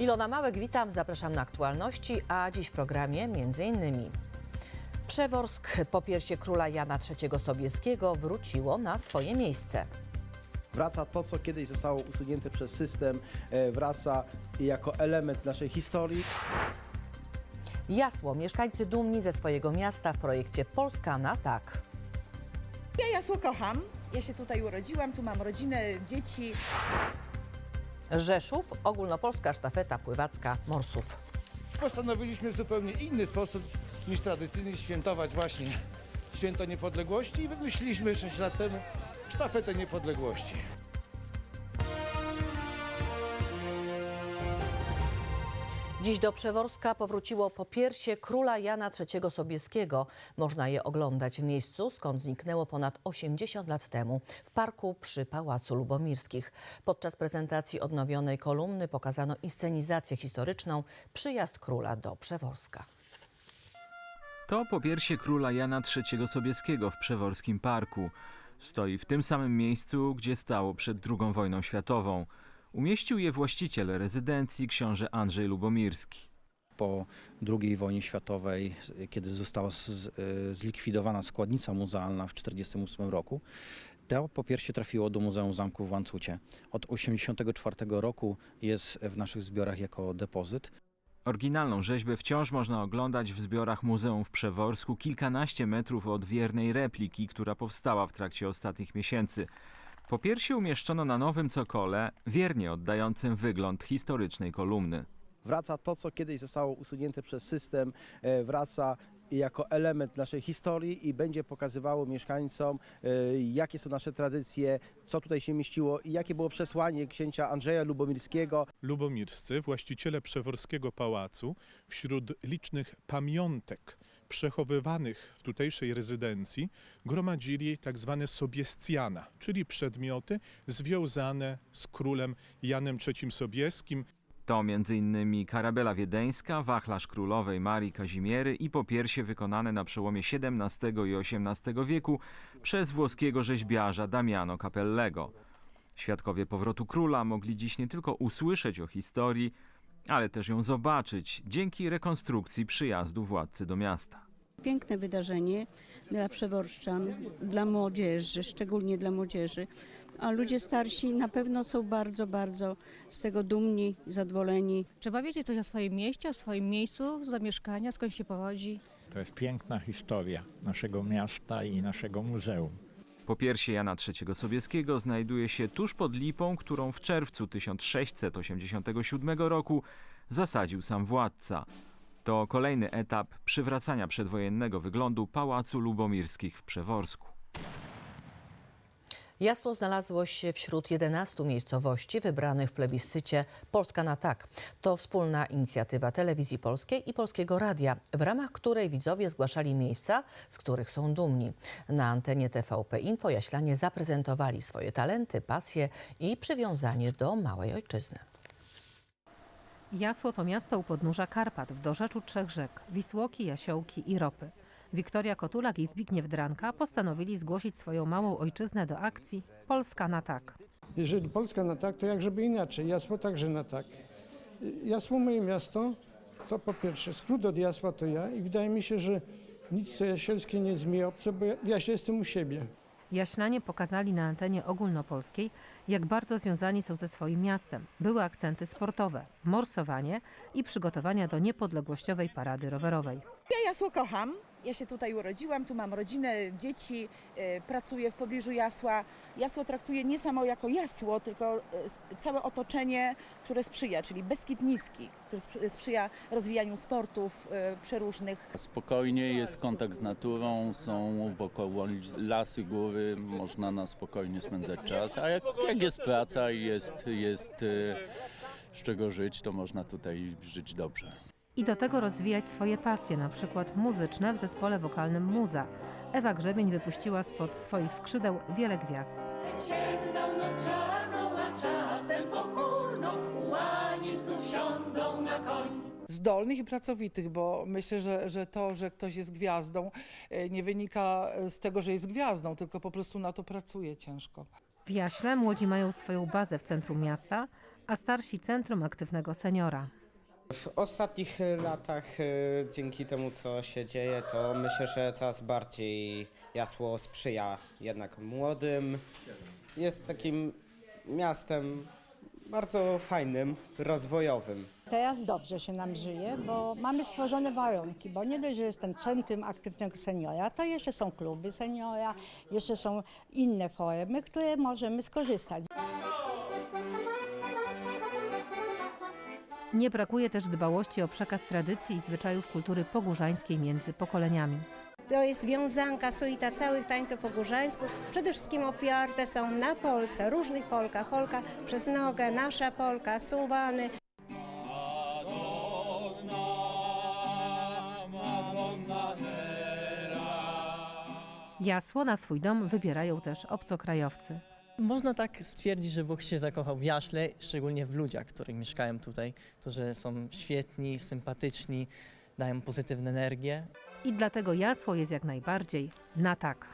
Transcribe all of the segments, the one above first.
Ilona Małek, witam, zapraszam na aktualności, a dziś w programie innymi Przeworsk po piersie króla Jana III Sobieskiego wróciło na swoje miejsce. Wraca to, co kiedyś zostało usunięte przez system, e, wraca jako element naszej historii. Jasło, mieszkańcy dumni ze swojego miasta w projekcie Polska na tak. Ja Jasło kocham. Ja się tutaj urodziłam, tu mam rodzinę, dzieci. Rzeszów, ogólnopolska sztafeta pływacka morsów. postanowiliśmy w zupełnie inny sposób niż tradycyjnie świętować właśnie święto niepodległości i wymyśliliśmy 6 lat temu sztafetę niepodległości. Dziś do Przeworska powróciło po piersie króla Jana III Sobieskiego. Można je oglądać w miejscu, skąd zniknęło ponad 80 lat temu, w parku przy Pałacu Lubomirskich. Podczas prezentacji odnowionej kolumny pokazano inscenizację historyczną Przyjazd króla do Przeworska. To popiersie króla Jana III Sobieskiego w Przeworskim Parku. Stoi w tym samym miejscu, gdzie stało przed II wojną światową. Umieścił je właściciel rezydencji książę Andrzej Lubomirski. po II wojnie światowej, kiedy została z, zlikwidowana składnica muzealna w 1948 roku, to popiersie trafiło do Muzeum Zamku w Łańcucie. Od 1984 roku jest w naszych zbiorach jako depozyt. Oryginalną rzeźbę wciąż można oglądać w zbiorach Muzeum w Przeworsku, kilkanaście metrów od wiernej repliki, która powstała w trakcie ostatnich miesięcy. Popiersie umieszczono na nowym cokole, wiernie oddającym wygląd historycznej kolumny. Wraca to, co kiedyś zostało usunięte przez system, e, wraca jako element naszej historii i będzie pokazywało mieszkańcom, e, jakie są nasze tradycje, co tutaj się mieściło i jakie było przesłanie księcia Andrzeja Lubomirskiego. Lubomirscy, właściciele Przeworskiego Pałacu, wśród licznych pamiątek przechowywanych w tutejszej rezydencji, gromadzili tak zwane sobiescjana, czyli przedmioty związane z królem Janem III Sobieskim. To m.in. karabela wiedeńska, wachlarz królowej Marii Kazimiery i popiersie wykonane na przełomie XVII i XVIII wieku przez włoskiego rzeźbiarza Damiano Capellego. Świadkowie powrotu króla mogli dziś nie tylko usłyszeć o historii, ale też ją zobaczyć dzięki rekonstrukcji przyjazdu władcy do miasta. Piękne wydarzenie dla przeworszczan, dla młodzieży, szczególnie dla młodzieży. A ludzie starsi na pewno są bardzo, bardzo z tego dumni, zadowoleni. Trzeba wiedzieć coś o swoim mieście, o swoim miejscu zamieszkania, skąd się pochodzi. To jest piękna historia naszego miasta i naszego muzeum. Popiersie Jana III Sobieskiego znajduje się tuż pod lipą, którą w czerwcu 1687 roku zasadził sam władca. To kolejny etap przywracania przedwojennego wyglądu Pałacu Lubomirskich w Przeworsku. Jasło znalazło się wśród 11 miejscowości wybranych w plebiscycie Polska na tak. To wspólna inicjatywa Telewizji Polskiej i Polskiego Radia, w ramach której widzowie zgłaszali miejsca, z których są dumni. Na antenie TVP Info Jaślanie zaprezentowali swoje talenty, pasje i przywiązanie do małej ojczyzny. Jasło to miasto u podnóża Karpat, w dorzeczu trzech rzek Wisłoki, Jasiołki i Ropy. Wiktoria Kotulak i Zbigniew Dranka postanowili zgłosić swoją małą ojczyznę do akcji Polska na tak. Jeżeli Polska na tak, to jak żeby inaczej. Jasło także na tak. Jasło moje miasto, to po pierwsze skrót od Jasła to ja i wydaje mi się, że nic co jasielskie nie jest mi obce, bo ja, Jaśle jestem u siebie. Jaślanie pokazali na antenie ogólnopolskiej, jak bardzo związani są ze swoim miastem. Były akcenty sportowe, morsowanie i przygotowania do niepodległościowej parady rowerowej. Ja Jasło kocham. Ja się tutaj urodziłam, tu mam rodzinę, dzieci, e, pracuję w pobliżu Jasła. Jasło traktuję nie samo jako Jasło, tylko e, całe otoczenie, które sprzyja, czyli Beskid Niski, który sprzy- sprzyja rozwijaniu sportów e, przeróżnych. Spokojnie jest kontakt z naturą, są wokoło lasy, góry, można na spokojnie spędzać czas. A jak, jak jest praca i jest, jest z czego żyć, to można tutaj żyć dobrze. I do tego rozwijać swoje pasje, na przykład muzyczne w zespole wokalnym Muza. Ewa Grzebień wypuściła spod swoich skrzydeł wiele gwiazd. Ciemną noc czarną, a czasem pochmurną, znów siądą na koń. zdolnych i pracowitych, bo myślę, że, że to, że ktoś jest gwiazdą, e, nie wynika z tego, że jest gwiazdą, tylko po prostu na to pracuje ciężko. W Jaśle młodzi mają swoją bazę w centrum miasta, a starsi Centrum Aktywnego Seniora. W ostatnich latach, e, dzięki temu co się dzieje, to myślę, że coraz bardziej Jasło sprzyja jednak młodym. Jest takim miastem bardzo fajnym, rozwojowym. Teraz dobrze się nam żyje, bo mamy stworzone warunki, bo nie dość, że jestem centrum aktywnego seniora, to jeszcze są kluby seniora, jeszcze są inne formy, które możemy skorzystać. Nie brakuje też dbałości o przekaz tradycji i zwyczajów kultury pogórzańskiej między pokoleniami. To jest wiązanka, suita całych tańców po górzańsku. Przede wszystkim oparte są na Polce, różnych Polkach. Polka przez nogę, nasza Polka, suwany. Jasło na swój dom wybierają też obcokrajowcy. Można tak stwierdzić, że Bóg się zakochał w jaśle, szczególnie w ludziach, których mieszkają tutaj, którzy są świetni, sympatyczni, dają pozytywną energię. I dlatego jasło jest jak najbardziej na tak.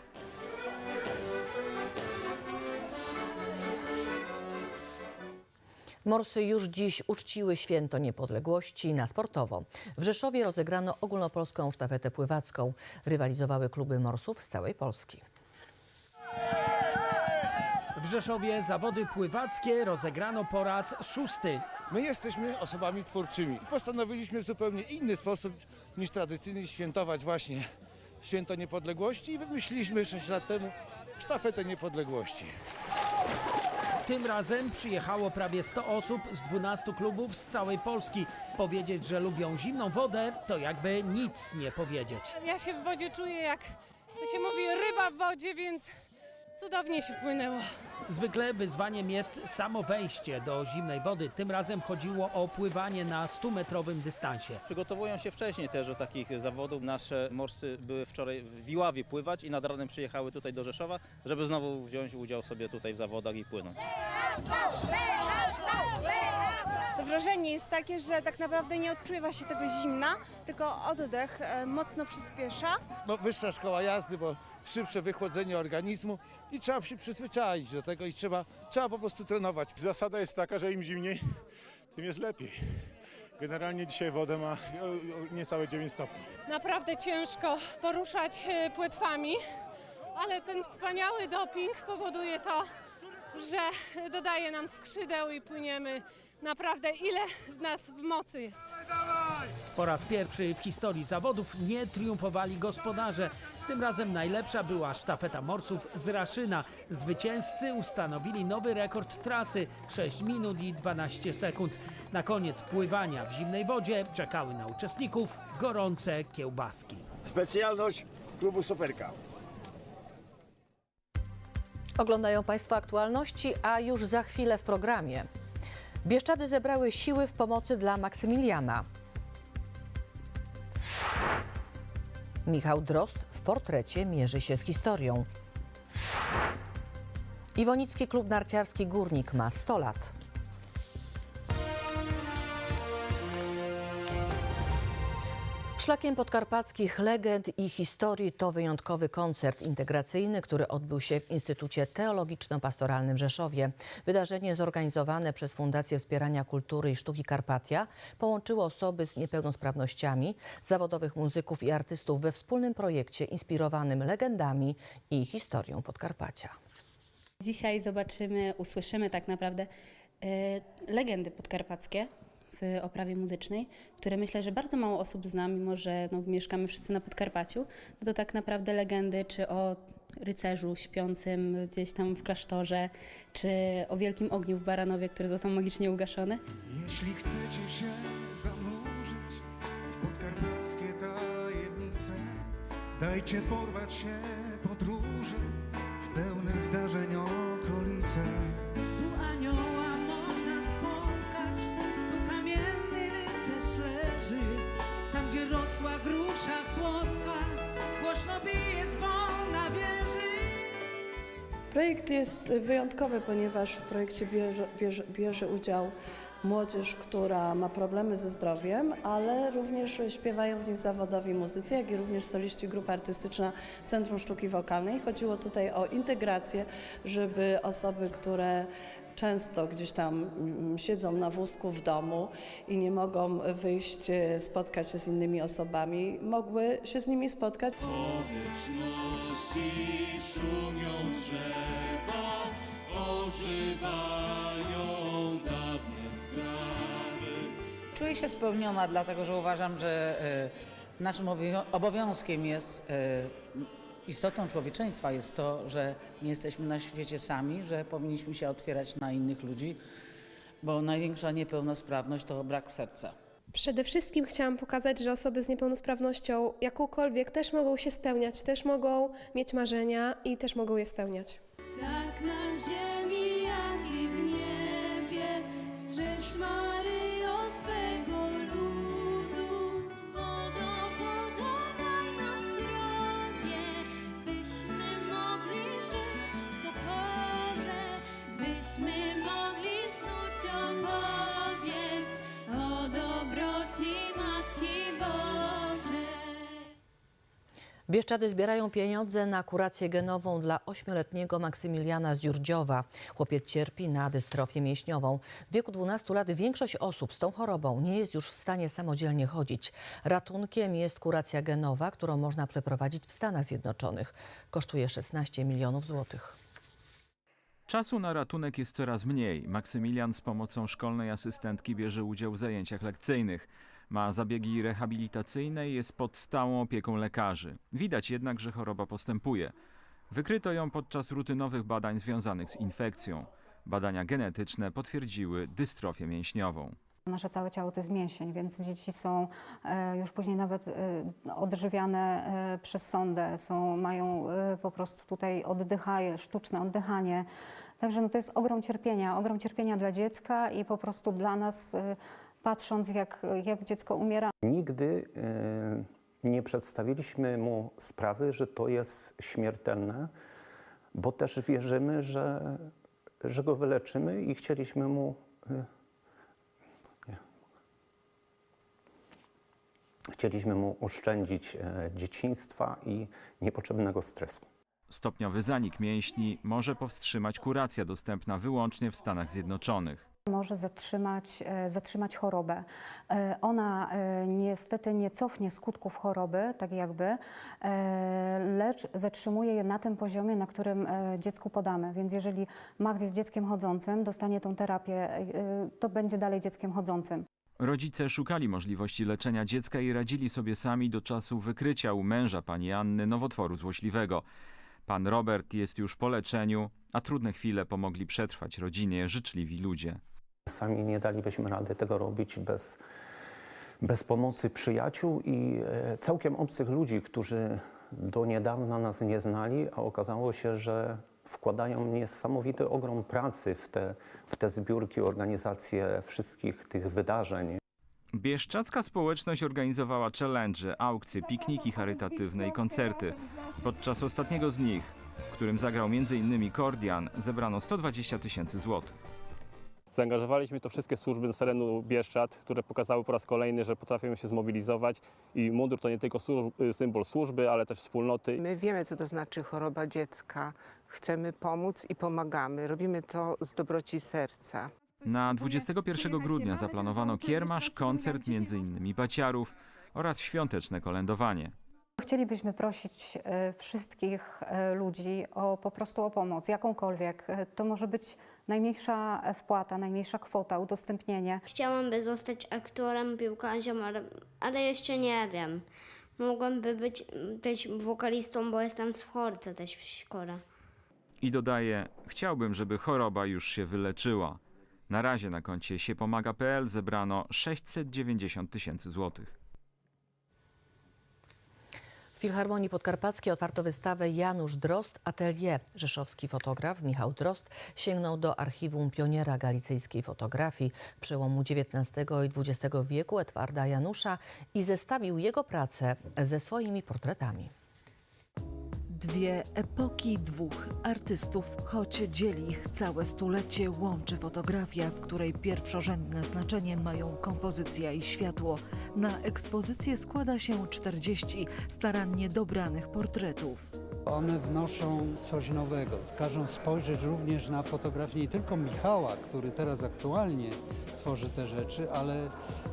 Morsy już dziś uczciły święto niepodległości na sportowo. W Rzeszowie rozegrano ogólnopolską sztafetę pływacką. Rywalizowały kluby morsów z całej Polski. W Rzeszowie zawody pływackie rozegrano po raz szósty. My jesteśmy osobami twórczymi. Postanowiliśmy w zupełnie inny sposób niż tradycyjnie świętować właśnie święto niepodległości i wymyśliliśmy 6 lat temu sztafetę niepodległości. Tym razem przyjechało prawie 100 osób z 12 klubów z całej Polski. Powiedzieć, że lubią zimną wodę, to jakby nic nie powiedzieć. Ja się w wodzie czuję jak, to się mówi, ryba w wodzie, więc cudownie się płynęło. Zwykle wyzwaniem jest samo wejście do zimnej wody. Tym razem chodziło o pływanie na 100-metrowym dystansie. Przygotowują się wcześniej też do takich zawodów. Nasze morsy były wczoraj w Wiławie pływać i nad ranem przyjechały tutaj do Rzeszowa, żeby znowu wziąć udział sobie tutaj w zawodach i płynąć. Wrażenie jest takie, że tak naprawdę nie odczuwa się tego zimna, tylko oddech e, mocno przyspiesza. No, wyższa szkoła jazdy, bo szybsze wychłodzenie organizmu i trzeba się przyzwyczaić do tego i trzeba, trzeba po prostu trenować. Zasada jest taka, że im zimniej, tym jest lepiej. Generalnie dzisiaj woda ma niecałe 9 stopni. Naprawdę ciężko poruszać e, płetwami, ale ten wspaniały doping powoduje to, że dodaje nam skrzydeł i płyniemy naprawdę ile w nas w mocy jest. Po raz pierwszy w historii zawodów nie triumfowali gospodarze. Tym razem najlepsza była sztafeta morsów z Raszyna. Zwycięzcy ustanowili nowy rekord trasy 6 minut i 12 sekund. Na koniec pływania w zimnej wodzie czekały na uczestników gorące kiełbaski. Specjalność klubu Superka. Oglądają Państwo aktualności, a już za chwilę w programie. Bieszczady zebrały siły w pomocy dla Maksymiliana. Michał Drost w portrecie mierzy się z historią. Iwonicki Klub Narciarski Górnik ma 100 lat. Szlakiem podkarpackich legend i historii to wyjątkowy koncert integracyjny, który odbył się w Instytucie Teologiczno-Pastoralnym w Rzeszowie. Wydarzenie zorganizowane przez Fundację Wspierania Kultury i Sztuki Karpatia połączyło osoby z niepełnosprawnościami, zawodowych muzyków i artystów we wspólnym projekcie inspirowanym legendami i historią Podkarpacia. Dzisiaj zobaczymy, usłyszymy tak naprawdę e, legendy podkarpackie w oprawie muzycznej, które myślę, że bardzo mało osób zna, mimo że no, mieszkamy wszyscy na Podkarpaciu. No to tak naprawdę legendy czy o rycerzu śpiącym gdzieś tam w klasztorze, czy o wielkim ogniu w Baranowie, który został magicznie ugaszony. Jeśli chcecie się zanurzyć w podkarpackie tajemnice, dajcie porwać się podróży w pełne zdarzeń okolice. Leży. Tam, gdzie rosła grusza słodka, głośno bije dzwon na wieży. Projekt jest wyjątkowy, ponieważ w projekcie bierze, bierze, bierze udział młodzież, która ma problemy ze zdrowiem, ale również śpiewają w nim zawodowi muzycy, jak i również soliści grupa artystyczna Centrum Sztuki Wokalnej. Chodziło tutaj o integrację, żeby osoby, które często gdzieś tam mm, siedzą na wózku w domu i nie mogą wyjść, e, spotkać się z innymi osobami, mogły się z nimi spotkać. O wieczności szumią drzewa, ożywają dawne sprawy. Czuję się spełniona, dlatego że uważam, że e, naszym obowią- obowiązkiem jest, e, istotą człowieczeństwa jest to, że nie jesteśmy na świecie sami, że powinniśmy się otwierać na innych ludzi, bo największa niepełnosprawność to brak serca. Przede wszystkim chciałam pokazać, że osoby z niepełnosprawnością jakąkolwiek też mogą się spełniać, też mogą mieć marzenia i też mogą je spełniać. Tak na ziemi, Bieszczady zbierają pieniądze na kurację genową dla ośmioletniego Maksymiliana z Dziurdziowa. Chłopiec cierpi na dystrofię mięśniową. W wieku 12 lat większość osób z tą chorobą nie jest już w stanie samodzielnie chodzić. Ratunkiem jest kuracja genowa, którą można przeprowadzić w Stanach Zjednoczonych. Kosztuje 16 milionów złotych. Czasu na ratunek jest coraz mniej. Maksymilian z pomocą szkolnej asystentki bierze udział w zajęciach lekcyjnych. Ma zabiegi rehabilitacyjne i jest pod stałą opieką lekarzy. Widać jednak, że choroba postępuje. Wykryto ją podczas rutynowych badań związanych z infekcją. Badania genetyczne potwierdziły dystrofię mięśniową. Nasze całe ciało to jest mięsień, więc dzieci są e, już później nawet e, odżywiane e, przez sondę, są, mają po prostu tutaj oddychaje, sztuczne oddychanie. Także no to jest ogrom cierpienia, ogrom cierpienia dla dziecka i po prostu dla nas, patrząc jak, jak dziecko umiera. Nigdy e, nie przedstawiliśmy mu sprawy, że to jest śmiertelne, bo też wierzymy, że, że go wyleczymy i chcieliśmy mu. nie. Chcieliśmy mu oszczędzić e, dzieciństwa i niepotrzebnego stresu. Stopniowy zanik mięśni może powstrzymać kuracja dostępna wyłącznie w Stanach Zjednoczonych. Może zatrzymać, e, zatrzymać chorobę. E, Ona e, niestety nie cofnie skutków choroby, tak jakby, lecz zatrzymuje je na tym poziomie, na którym dziecku podamy. Więc jeżeli Max jest dzieckiem chodzącym, dostanie tą terapię, to będzie dalej dzieckiem chodzącym. Rodzice szukali możliwości leczenia dziecka i radzili sobie sami do czasu wykrycia u męża pani Anny nowotworu złośliwego. Pan Robert jest już po leczeniu, a trudne chwile pomogli przetrwać rodzinie życzliwi ludzie. Sami nie dalibyśmy rady tego robić bez, bez pomocy przyjaciół i e, całkiem obcych ludzi, którzy do niedawna nas nie znali, a okazało się, że wkładają niesamowity ogrom pracy w te, w te zbiórki, organizację wszystkich tych wydarzeń. Bieszczacka społeczność organizowała challenge, aukcje, pikniki charytatywne i koncerty. Podczas ostatniego z nich, w którym zagrał m.in. Kordian, zebrano 120 tysięcy złotych. Zaangażowaliśmy to wszystkie służby z terenu Bieszczad, które pokazały po raz kolejny, że potrafią się zmobilizować i mundur to nie tylko służ- symbol służby, ale też wspólnoty. My wiemy, co to znaczy choroba dziecka. Chcemy pomóc i pomagamy. Robimy to z dobroci serca. Na 21 grudnia zaplanowano kiermasz, koncert m.in. baciarów oraz świąteczne kolędowanie. Chcielibyśmy prosić e, wszystkich e, ludzi o po prostu o pomoc, jakąkolwiek. E, To może być najmniejsza wpłata, najmniejsza kwota, udostępnienie. Chciałabym zostać aktorem, piłkarzem, ale, ale jeszcze nie wiem. Mogłabym być też wokalistą, bo jestem w chorce też w szkole. I dodaje, chciałbym, żeby choroba już się wyleczyła. Na razie na koncie siepomaga.pl zebrano 690 tysięcy złotych. W Filharmonii Podkarpackiej otwarto wystawę Janusz Drost Atelier. Rzeszowski fotograf Michał Drost sięgnął do archiwum pioniera galicyjskiej fotografii przełomu XIX i XX wieku Edwarda Janusza i zestawił jego pracę ze swoimi portretami. Dwie epoki dwóch artystów, choć dzieli ich całe stulecie, łączy fotografia, w której pierwszorzędne znaczenie mają kompozycja i światło. Na ekspozycję składa się 40 starannie dobranych portretów. One wnoszą coś nowego, każą spojrzeć również na fotografię nie tylko Michała, który teraz aktualnie tworzy te rzeczy, ale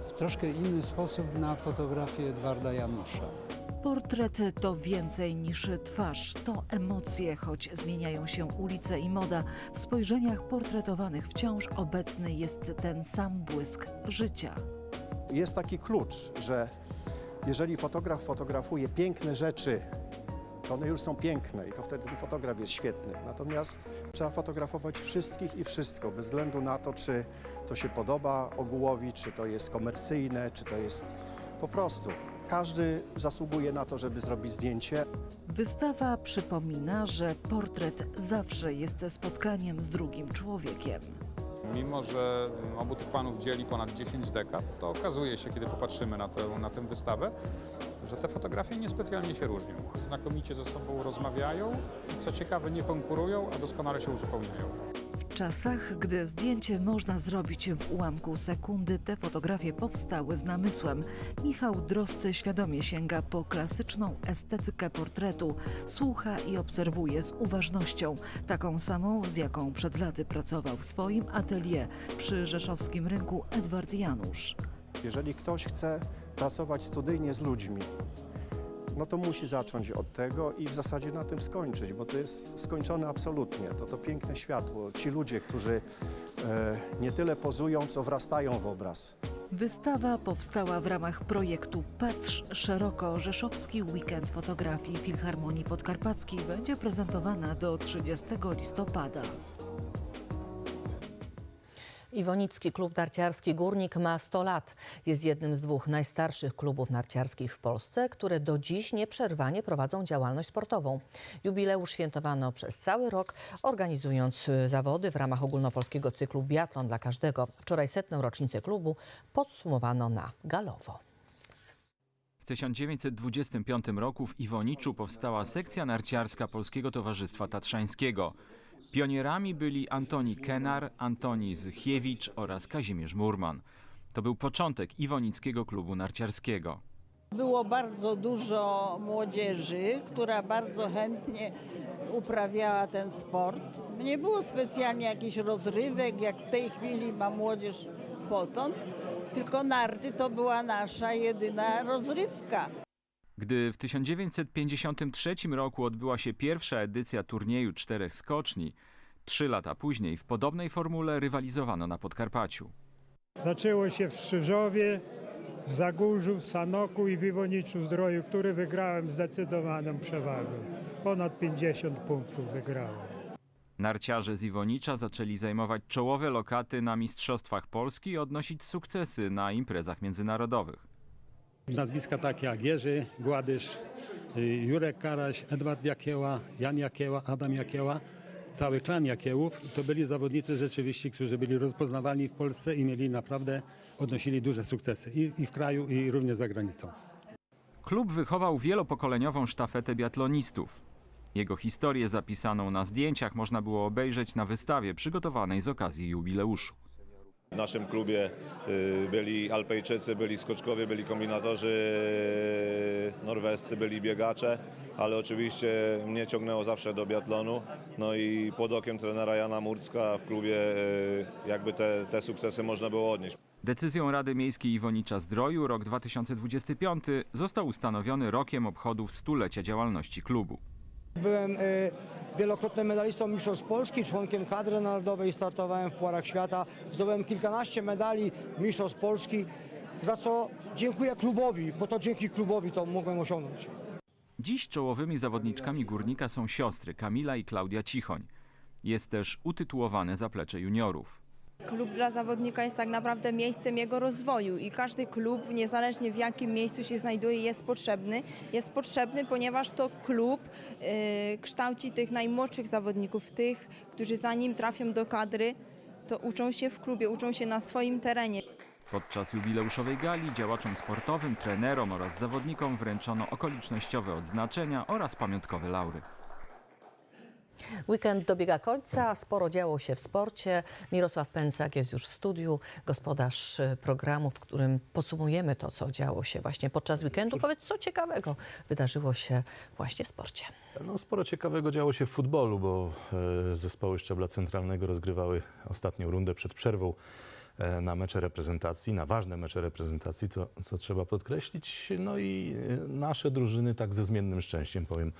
w troszkę inny sposób na fotografię Edwarda Janusza. Portret to więcej niż twarz, to emocje, choć zmieniają się ulice i moda. W spojrzeniach portretowanych wciąż obecny jest ten sam błysk życia. Jest taki klucz, że jeżeli fotograf fotografuje piękne rzeczy, to one już są piękne i to wtedy ten fotograf jest świetny. Natomiast trzeba fotografować wszystkich i wszystko, bez względu na to, czy to się podoba ogółowi, czy to jest komercyjne, czy to jest po prostu. Każdy zasługuje na to, żeby zrobić zdjęcie. Wystawa przypomina, że portret zawsze jest spotkaniem z drugim człowiekiem. Mimo, że obu tych panów dzieli ponad 10 dekad, to okazuje się, kiedy popatrzymy na tę, na tę wystawę, że te fotografie niespecjalnie się różnią. Znakomicie ze sobą rozmawiają i co ciekawe nie konkurują, a doskonale się uzupełniają. W czasach, gdy zdjęcie można zrobić w ułamku sekundy, te fotografie powstały z namysłem. Michał Drozd świadomie sięga po klasyczną estetykę portretu, słucha i obserwuje z uważnością, taką samą, z jaką przed laty pracował w swoim atelier przy rzeszowskim rynku Edward Janusz. Jeżeli ktoś chce pracować studyjnie z ludźmi, no to musi zacząć od tego i w zasadzie na tym skończyć, bo to jest skończone absolutnie. To to piękne światło, ci ludzie, którzy e, nie tyle pozują, co wrastają w obraz. Wystawa powstała w ramach projektu Patrz Szeroko. Rzeszowski Weekend Fotografii Filharmonii Podkarpackiej będzie prezentowana do 30 listopada. Iwonicki Klub Narciarski Górnik ma 100 lat. Jest jednym z dwóch najstarszych klubów narciarskich w Polsce, które do dziś nieprzerwanie prowadzą działalność sportową. Jubileusz świętowano przez cały rok, organizując y, zawody w ramach ogólnopolskiego cyklu Biatlon dla każdego. Wczoraj setną rocznicę klubu podsumowano na galowo. W 1925 roku w Iwoniczu powstała sekcja narciarska Polskiego Towarzystwa Tatrzańskiego. Pionierami byli Antoni Kenar, Antoni Zychiewicz oraz Kazimierz Murman. To był początek Iwonickiego Klubu Narciarskiego. Było bardzo dużo młodzieży, która bardzo chętnie uprawiała ten sport. Nie było specjalnie jakichś rozrywek, jak w tej chwili ma młodzież potąd, tylko narty to była nasza jedyna rozrywka. Gdy w 1953 roku odbyła się pierwsza edycja turnieju czterech skoczni, trzy lata później w podobnej formule rywalizowano na Podkarpaciu. Zaczęło się w Strzyżowie, w Zagórzu, w Sanoku i w Iwoniczu Zdroju, który wygrałem zdecydowaną przewagą. Ponad 50 punktów wygrałem. Narciarze z Iwonicza zaczęli zajmować czołowe lokaty na Mistrzostwach Polski i odnosić sukcesy na imprezach międzynarodowych. Nazwiska takie jak Jerzy Gładysz, y, Jurek Karaś, Edward Jakieła, Jan Jakieła, Adam Jakieła, cały klan Jakiełów. To byli zawodnicy rzeczywiście, którzy byli rozpoznawalni w Polsce i mieli naprawdę, odnosili duże sukcesy i, i w kraju, i również za granicą. Klub wychował wielopokoleniową sztafetę biatlonistów. Jego historię zapisaną na zdjęciach można było obejrzeć na wystawie przygotowanej z okazji jubileuszu. W naszym klubie y, byli Alpejczycy, byli skoczkowie, byli kombinatorzy y, norwescy, byli biegacze, ale oczywiście mnie ciągnęło zawsze do biatlonu. No i pod okiem trenera Jana Murcka w klubie y, jakby te, te sukcesy można było odnieść. Decyzją Rady Miejskiej Iwonicza Zdroju rok 2025 został ustanowiony rokiem obchodów stulecia działalności klubu. Byłem wielokrotnym medalistą Mistrzostw Polski, członkiem kadry narodowej, startowałem w Puarach Świata, zdobyłem kilkanaście medali Mistrzostw Polski, za co dziękuję klubowi, bo to dzięki klubowi to mogłem osiągnąć. Dziś czołowymi zawodniczkami górnika są siostry Kamila i Klaudia Cichoń. Jest też utytułowane zaplecze juniorów. Klub dla zawodnika jest tak naprawdę miejscem jego rozwoju i każdy klub, niezależnie w jakim miejscu się znajduje, jest potrzebny. Jest potrzebny, ponieważ to klub y, kształci tych najmłodszych zawodników, tych, którzy zanim trafią do kadry, to uczą się w klubie, uczą się na swoim terenie. Podczas jubileuszowej gali działaczom sportowym, trenerom oraz zawodnikom wręczono okolicznościowe odznaczenia oraz pamiątkowe laury. Weekend dobiega końca, sporo działo się w sporcie. Mirosław Pęcak jest już w studiu, gospodarz y, programu, w którym podsumujemy to, co działo się właśnie podczas weekendu. Powiedz, co ciekawego wydarzyło się właśnie w sporcie. No, sporo ciekawego działo się w futbolu, bo e, zespoły szczebla centralnego rozgrywały ostatnią rundę przed przerwą e, na mecze reprezentacji, na ważne mecze reprezentacji, to, co trzeba podkreślić. No i e, nasze drużyny tak ze zmiennym szczęściem, powiem,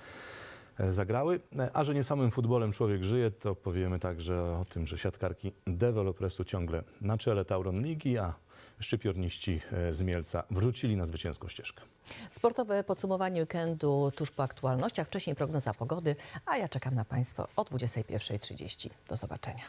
zagrały. E, A że nie samym futbolem człowiek żyje, to powiemy także o tym, że siatkarki Developresu ciągle na czele Tauron Ligi, a szczypiorniści e, z Mielca wrócili na zwycięską ścieżkę. Sportowe podsumowanie weekendu tuż po aktualnościach, wcześniej prognoza pogody, a ja czekam na Państwa o 21.30. Do zobaczenia.